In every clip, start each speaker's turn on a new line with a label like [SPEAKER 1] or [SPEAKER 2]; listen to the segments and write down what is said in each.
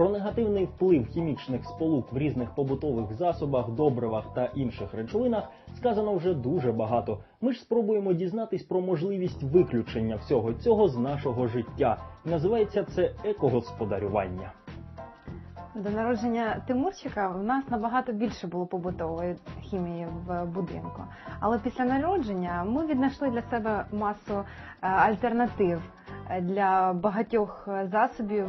[SPEAKER 1] Про негативний вплив хімічних сполук в різних побутових засобах, добривах та інших речовинах сказано вже дуже багато. Ми ж спробуємо дізнатись про можливість виключення всього цього з нашого життя. Називається це екогосподарювання.
[SPEAKER 2] До народження Тимурчика в нас набагато більше було побутової хімії в будинку. Але після народження ми віднайшли для себе масу е, альтернатив для багатьох засобів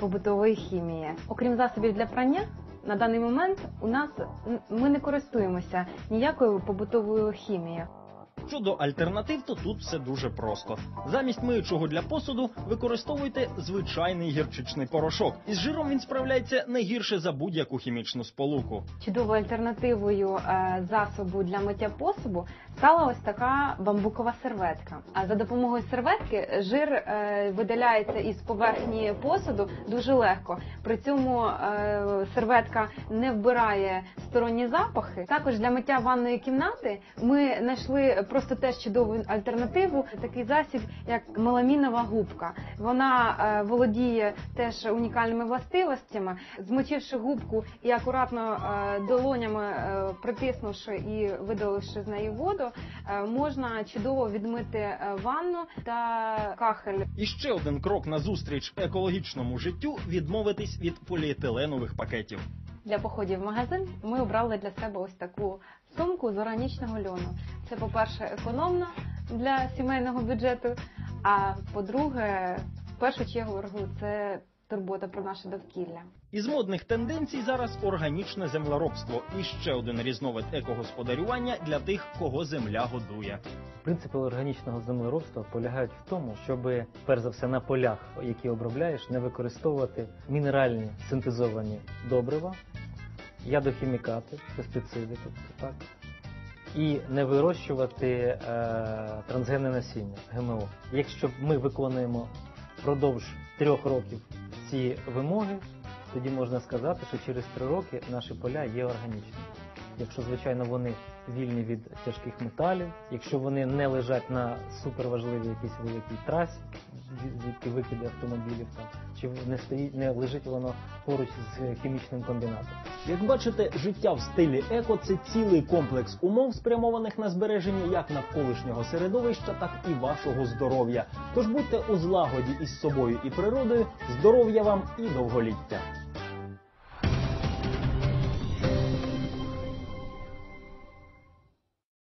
[SPEAKER 2] побутової хімії. Окрім засобів для прання, на даний момент у нас ми не користуємося ніякою побутовою хімією.
[SPEAKER 1] Щодо альтернатив, то тут все дуже просто. Замість миючого для посуду використовуйте звичайний гірчичний порошок. Із жиром він справляється не гірше за будь-яку хімічну сполуку.
[SPEAKER 2] Чудовою альтернативою е, засобу для миття посуду стала ось така бамбукова серветка. А за допомогою серветки жир е, видаляється із поверхні посуду дуже легко. При цьому е, серветка не вбирає сторонні запахи. Також для миття ванної кімнати ми знайшли просто теж чудову альтернативу. Такий засіб, як меламінова губка. Вона е, володіє теж унікальними властивостями. Змочивши губку і акуратно е, долонями е, притиснувши і видаливши з неї воду, е, можна чудово відмити е, ванну та кахель.
[SPEAKER 1] І ще один крок назустріч екологічному життю відмовитись від поліетиленових пакетів.
[SPEAKER 2] Для походів в магазин ми обрали для себе ось таку сумку з органічного льону. Це, по-перше, економно для сімейного бюджету. А по-друге, в першу чергу, це турбота про наше довкілля.
[SPEAKER 1] Із модних тенденцій зараз органічне землеробство і ще один різновид екогосподарювання для тих, кого земля годує.
[SPEAKER 3] Принципи органічного землеробства полягають в тому, щоб перш за все на полях, які обробляєш, не використовувати мінеральні синтезовані добрива, ядохімікати, пестициди, тобто так, і не вирощувати е, трансгенне насіння ГМО. Якщо ми виконуємо впродовж трьох років ці вимоги, тоді можна сказати, що через три роки наші поля є органічними. Якщо, звичайно, вони вільні від тяжких металів, якщо вони не лежать на суперважливій якійсь великій трасі, звід- звідки викиди автомобілів там, чи не стоїть, не лежить воно поруч з хімічним комбінатом.
[SPEAKER 1] Як бачите, життя в стилі еко це цілий комплекс умов, спрямованих на збереження як навколишнього середовища, так і вашого здоров'я. Тож будьте у злагоді із собою і природою, здоров'я вам і довголіття.